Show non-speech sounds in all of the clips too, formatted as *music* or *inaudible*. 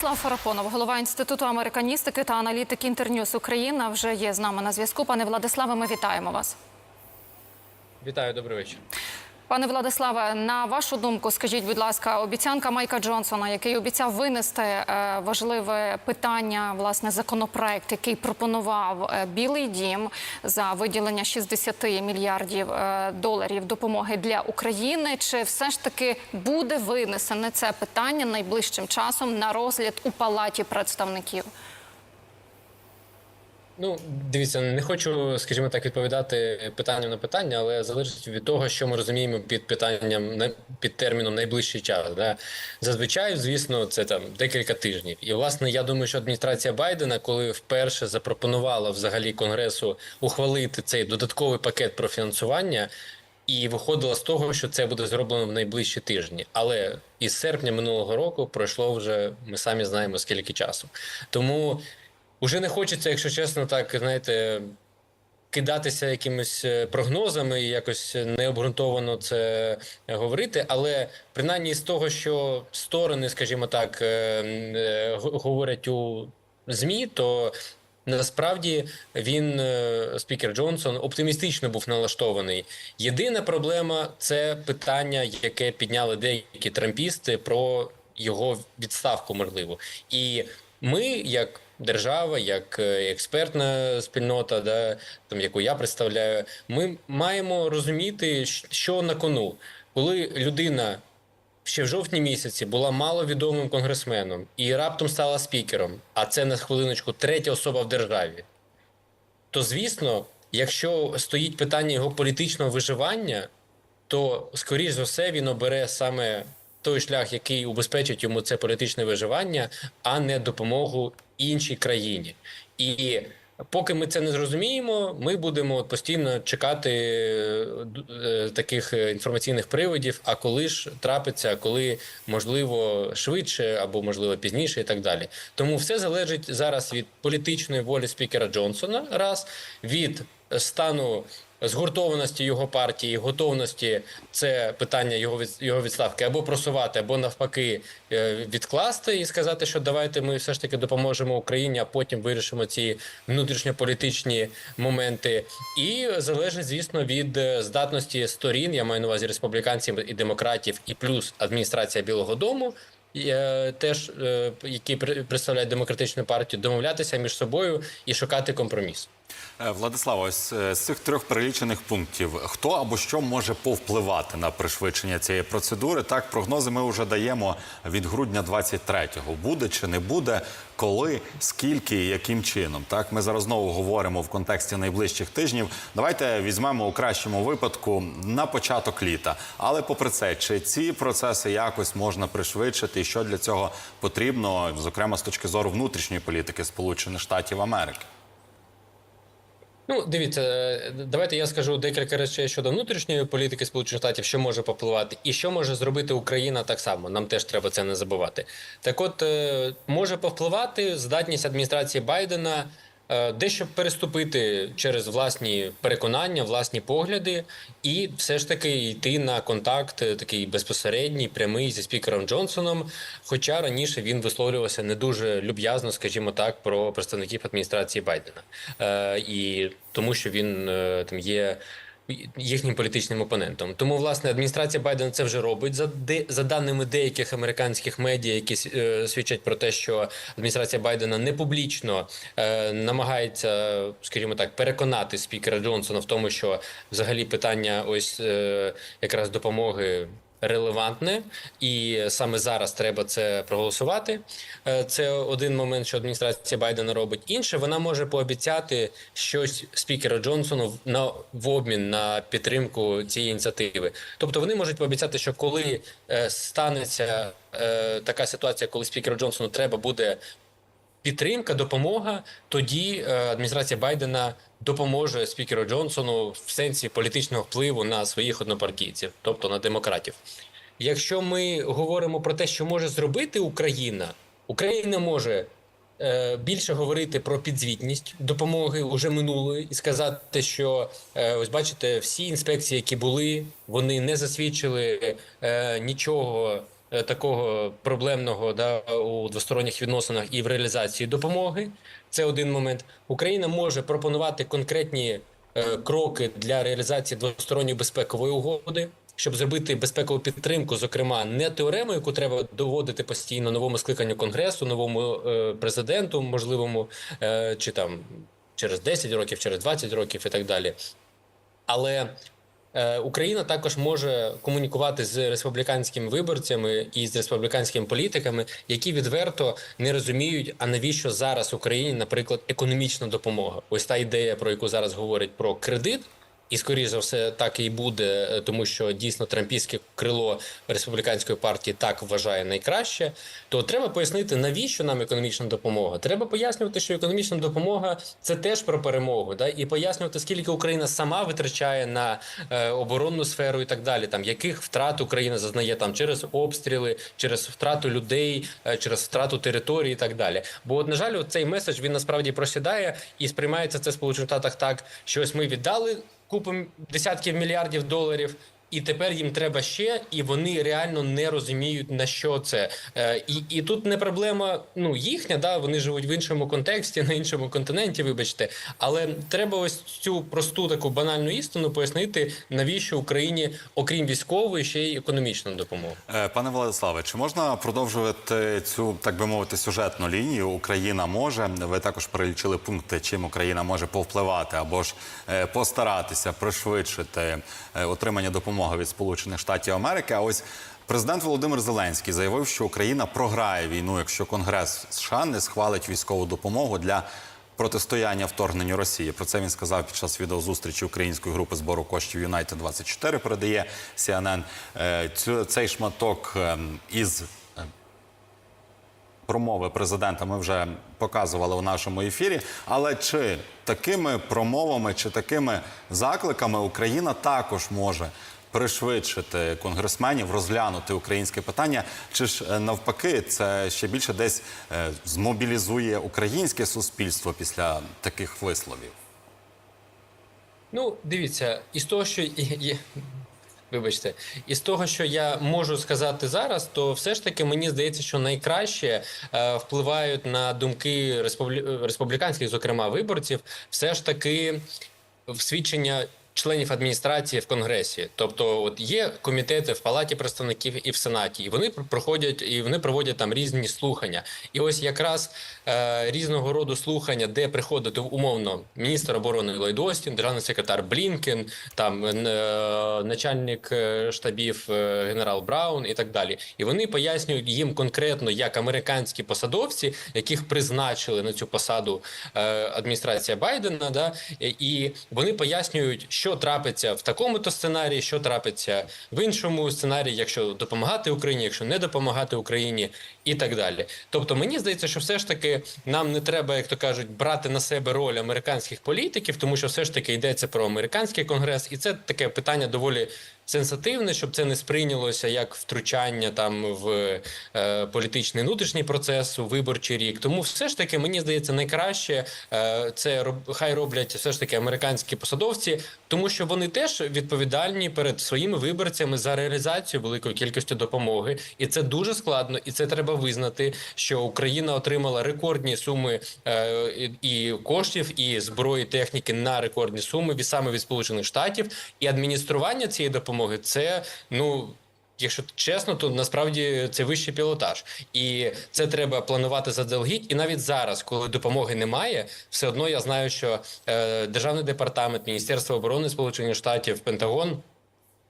Слав Фарапонов, голова інституту американістики та аналітики Інтерньюз Україна, вже є з нами на зв'язку. Пане Владиславе, ми вітаємо вас. Вітаю, добрий вечір. Пане Владиславе, на вашу думку, скажіть, будь ласка, обіцянка Майка Джонсона, який обіцяв винести е, важливе питання, власне, законопроект, який пропонував е, Білий Дім за виділення 60 мільярдів е, доларів допомоги для України. Чи все ж таки буде винесене це питання найближчим часом на розгляд у палаті представників? Ну, дивіться, не хочу, скажімо так, відповідати питанням на питання, але залежить від того, що ми розуміємо під питанням під терміном найближчий час. Да? Зазвичай, звісно, це там декілька тижнів. І власне я думаю, що адміністрація Байдена, коли вперше запропонувала взагалі Конгресу ухвалити цей додатковий пакет про фінансування. І виходила з того, що це буде зроблено в найближчі тижні. Але із серпня минулого року пройшло вже ми самі знаємо скільки часу. Тому Уже не хочеться, якщо чесно, так знаєте, кидатися якимись е, прогнозами і якось необґрунтовано це говорити. Але принаймні з того, що сторони, скажімо так, е, е, говорять у ЗМІ, то насправді він, спікер Джонсон, оптимістично був налаштований. Єдина проблема це питання, яке підняли деякі трампісти про його відставку, можливо. І ми, як держава, як е, експертна спільнота, да, там, яку я представляю, ми маємо розуміти, що на кону, коли людина. Ще в жовтні місяці була маловідомим конгресменом і раптом стала спікером, а це на хвилиночку третя особа в державі. То звісно, якщо стоїть питання його політичного виживання, то скоріш за все він обере саме той шлях, який убезпечить йому це політичне виживання, а не допомогу іншій країні. І поки ми це не зрозуміємо, ми будемо постійно чекати е, е, таких е, інформаційних приводів. А коли ж трапиться, коли можливо швидше або можливо пізніше, і так далі. Тому все залежить зараз від політичної волі спікера Джонсона, раз від стану згуртованості його партії, готовності це питання його його відставки або просувати, або навпаки е, відкласти і сказати, що давайте ми все ж таки допоможемо Україні, а потім вирішимо ці внутрішньополітичні моменти. І залежить, звісно, від е, здатності сторін. Я маю на увазі республіканців і демократів, і плюс адміністрація Білого Дому. е, Теж які представляють демократичну партію, домовлятися між собою і шукати компроміс. Е, Владислава, ось е, з цих трьох перелічених пунктів, хто або що може повпливати на пришвидшення цієї процедури? Так, прогнози ми вже даємо від грудня 23-го. Буде чи не буде, коли, скільки і яким чином? Так, ми зараз знову говоримо в контексті найближчих тижнів. Давайте візьмемо у кращому випадку на початок літа. Але попри це, чи ці процеси якось можна пришвидшити, і що для цього потрібно, зокрема з точки зору внутрішньої політики Сполучених Штатів Америки? Ну, дивіться, е, давайте я скажу декілька речей щодо внутрішньої політики Сполучених Штатів, що може попливати, і що може зробити Україна так само. Нам теж треба це не забувати. Так, от е, може повпливати здатність адміністрації Байдена. Е, Дещо переступити через власні переконання, власні погляди, і все ж таки йти на контакт е, такий безпосередній, прямий зі спікером Джонсоном. Хоча раніше він висловлювався не дуже люб'язно, скажімо так, про представників адміністрації Байдена, е, і тому, що він там є їхнім політичним опонентом. Тому власне адміністрація Байдена це вже робить за де за даними деяких американських медіа, які е, свідчать про те, що адміністрація Байдена не публічно е, намагається, скажімо так, переконати спікера Джонсона в тому, що взагалі питання ось е, якраз допомоги. Релевантне, і саме зараз треба це проголосувати. Е, Це один момент, що адміністрація Байдена робить. Інше вона може пообіцяти щось спікеру Джонсону на в обмін на підтримку цієї ініціативи. Тобто вони можуть пообіцяти, що коли е, станеться е, така ситуація, коли спікеру Джонсону треба буде підтримка, допомога, тоді е, адміністрація Байдена допоможе спікеру Джонсону в сенсі політичного впливу на своїх однопартійців, тобто на демократів. Якщо ми говоримо про те, що може зробити Україна, Україна може е, більше говорити про підзвітність допомоги уже минулої і сказати, що е, ось бачите, всі інспекції, які були, вони не засвідчили нічого такого проблемного да, у двосторонніх відносинах і в реалізації допомоги. Це один момент. Україна може пропонувати конкретні е, кроки для реалізації двосторонньої безпекової угоди. Щоб зробити безпекову підтримку, зокрема, не теорему, яку треба доводити постійно новому скликанню конгресу, новому е, президенту, можливому, е, чи там через 10 років, через 20 років і так далі. Але е, Україна також може комунікувати з республіканськими виборцями і з республіканськими політиками, які відверто не розуміють, а навіщо зараз Україні, наприклад, економічна допомога. Ось та ідея, про яку зараз говорять про кредит. І скоріше за все так і буде, е, тому що дійсно трампійське крило республіканської партії так вважає найкраще. То треба пояснити, навіщо нам економічна допомога. Треба пояснювати, що економічна допомога це теж про перемогу, да і пояснювати, скільки Україна сама витрачає на е, оборонну сферу і так далі. Там яких втрат Україна зазнає там через обстріли, через втрату людей, е, через втрату території і так далі. Бо, от, на жаль, цей меседж він насправді просідає і сприймається це в Сполучених Штатах так, що ось ми віддали купу десятків мільярдів доларів. І тепер їм треба ще, і вони реально не розуміють на що це. Е, і, і тут не проблема ну їхня, да вони живуть в іншому контексті, *laughs* на іншому континенті, вибачте. Але треба ось цю просту таку банальну істину пояснити, навіщо Україні, окрім військової, ще й економічну допомогу. Е, Пане Владиславе, чи можна продовжувати цю, так би мовити, сюжетну лінію? Україна може. Ви також перелічили пункти, чим Україна може повпливати або ж е, постаратися пришвидшити отримання допомоги від Сполучених Штатів Америки. А ось президент Володимир Зеленський заявив, що Україна програє війну, якщо Конгрес США не схвалить військову допомогу для. Протистояння вторгненню Росії про це він сказав під час відеозустрічі української групи збору коштів Юнайтед 24 Передає CNN. Е, цей шматок ем, із е, промови президента ми вже показували у нашому ефірі. Але чи такими промовами чи такими закликами Україна також може пришвидшити конгресменів, розглянути українське питання, чи ж е, навпаки, це ще більше десь е, змобілізує українське суспільство після таких висловів? Ну, дивіться, із того, що є. Вибачте, із того, що я можу сказати зараз, то все ж таки мені здається, що найкраще е, впливають на думки республі... республіканських, зокрема виборців, все ж таки свідчення. Членів адміністрації в конгресі, тобто, от є комітети в палаті представників і в сенаті, і вони проходять і вони проводять там різні слухання. І ось якраз е, різного роду слухання, де приходить умовно міністр оборони Ллойд Остін, державний секретар Блінкен, там е, начальник е, штабів е, генерал Браун і так далі. І вони пояснюють їм конкретно як американські посадовці, яких призначили на цю посаду е, адміністрація Байдена, да і вони пояснюють, що трапиться в такому-то сценарії, що трапиться в іншому сценарії, якщо допомагати Україні, якщо не допомагати Україні, і так далі. Тобто, мені здається, що все ж таки нам не треба, як то кажуть, брати на себе роль американських політиків, тому що все ж таки йдеться про американський конгрес, і це таке питання доволі. Сенситивне, щоб це не сприйнялося як втручання там в е, політичний внутрішній процес у виборчий рік. Тому все ж таки мені здається найкраще е, це роб, хай роблять все ж таки американські посадовці, тому що вони теж відповідальні перед своїми виборцями за реалізацію великої кількості допомоги, і це дуже складно, і це треба визнати, що Україна отримала рекордні суми е, і, коштів, і зброї техніки на рекордні суми від саме від Сполучених Штатів, і адміністрування цієї допомоги це ну. Якщо чесно, то насправді це вищий пілотаж, і це треба планувати заздалегідь. І навіть зараз, коли допомоги немає, все одно я знаю, що е, державний департамент, Міністерство оборони Сполучених Штатів, Пентагон.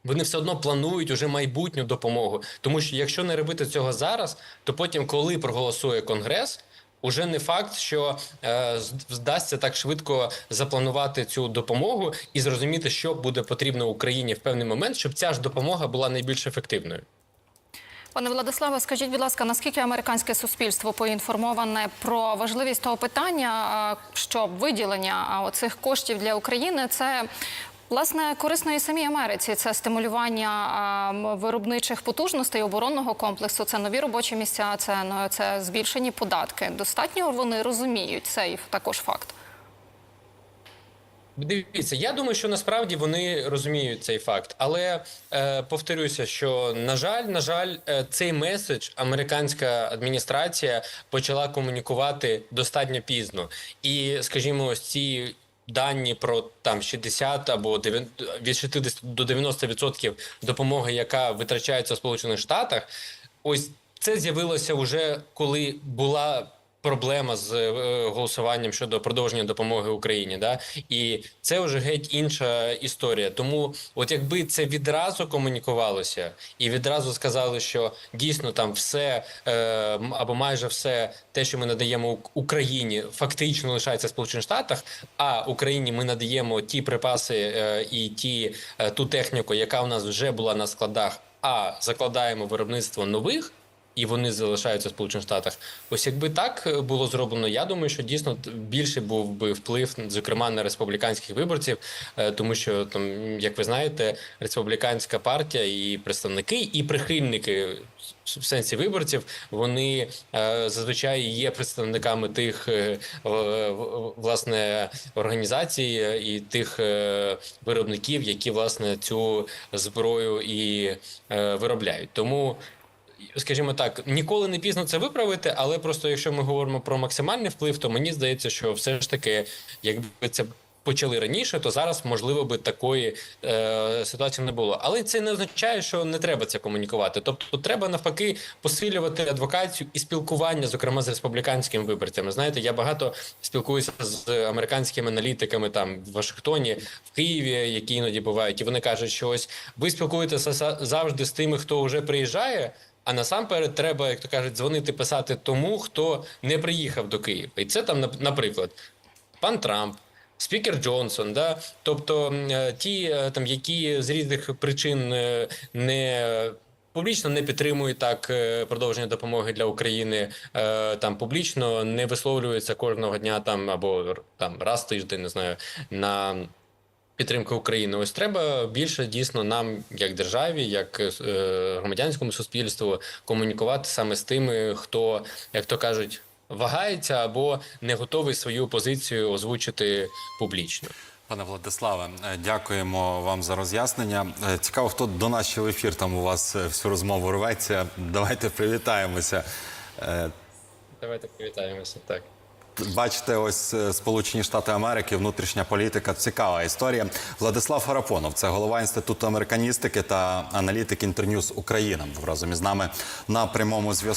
Вони все одно планують уже майбутню допомогу, тому що якщо не робити цього зараз, то потім, коли проголосує конгрес, уже не факт, що е, вдасться так швидко запланувати цю допомогу і зрозуміти, що буде потрібно Україні в певний момент, щоб ця ж допомога була найбільш ефективною. Пане Владиславе, скажіть, будь ласка, наскільки американське суспільство поінформоване про важливість того питання, що виділення оцих коштів для України це власне корисно і самій Америці? Це стимулювання виробничих потужностей оборонного комплексу, це нові робочі місця, це, ну, це збільшені податки. Достатньо вони розуміють цей також факт. Дивіться, я думаю, що насправді вони розуміють цей факт, але е, повторюся, що на жаль, на жаль, е, цей меседж американська адміністрація почала комунікувати достатньо пізно, і скажімо, ось ці. Дані про там 60 або 90 від 60 до 90% допомоги, яка витрачається в Сполучених Штатах, ось це з'явилося вже коли була проблема з е, голосуванням щодо продовження допомоги Україні. Да? І це вже геть інша історія. Тому, от якби це відразу комунікувалося і відразу сказали, що дійсно там все е, або майже все те, що ми надаємо Україні, фактично лишається в Сполучених Штатах, а Україні ми надаємо ті припаси е, і ті ту техніку, яка у нас вже була на складах, а закладаємо виробництво нових і вони залишаються в Сполучених Штатах. Ось якби так е, було зроблено, я думаю, що дійсно більше був би вплив, зокрема на республіканських виборців, е, тому що там, як ви знаєте, республіканська партія і представники, і прихильники в сенсі виборців, вони е, зазвичай є представниками тих власне організацій і тих виробників, які власне цю зброю і виробляють. Тому скажімо так, ніколи не пізно це виправити, але просто якщо ми говоримо про максимальний вплив, то мені здається, що все ж таки, якби це почали раніше, то зараз можливо би такої е, ситуації не було. Але це не означає, що не треба це комунікувати. Тобто, треба навпаки посилювати адвокацію і спілкування, зокрема з республіканськими виборцями. Знаєте, я багато спілкуюся з американськими аналітиками там в Вашингтоні, в Києві, які іноді бувають, і вони кажуть, що ось ви спілкуєтеся завжди з тими, хто вже приїжджає. А насамперед треба, як то кажуть, дзвонити писати тому, хто не приїхав до Києва. І це там, нап- наприклад, пан Трамп, спікер Джонсон, да? тобто е, ті, е, там, які з різних причин е, не. Публічно не підтримують так продовження допомоги для України. Там публічно не висловлюються кожного дня там або там раз в тиждень, не знаю, на підтримки України. Ось треба більше дійсно нам, як державі, як е, громадянському суспільству, комунікувати саме з тими, хто, як то кажуть, вагається або не готовий свою позицію озвучити публічно. Пане Владиславе, е, дякуємо вам за роз'яснення. Е, Цікаво, хто до нас ще в ефір там у вас всю розмову рветься. Давайте привітаємося. Давайте привітаємося. Так. Бачите, ось е, Сполучені Штати Америки, внутрішня політика. Цікава історія. Владислав Харапонов, це голова інституту американістики та аналітик Інтерньюз Україна. Разом із нами на прямому зв'язку.